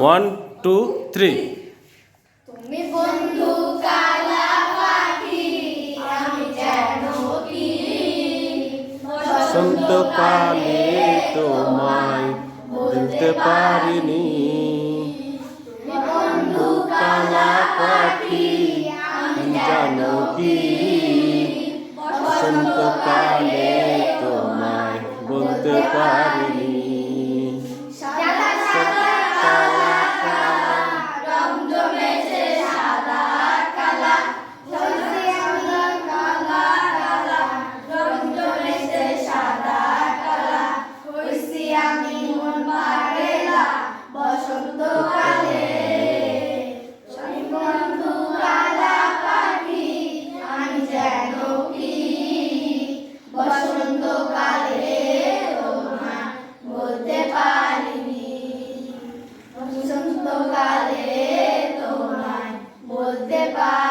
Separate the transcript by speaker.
Speaker 1: One two three
Speaker 2: তুমি বন্ধু কালা পাখি আমি যেন
Speaker 1: তোমায় বলতে পারিনি।
Speaker 2: বন্ধু
Speaker 1: কালা পাখি আমি জানো কি? বসন্তকালে তোমায় বলতে পারিনি।
Speaker 2: আমি বন্ধু আমি যেন কি? বসন্তকালে বলতে পারিনি। বসন্তকালে তোমায় বলতে পারি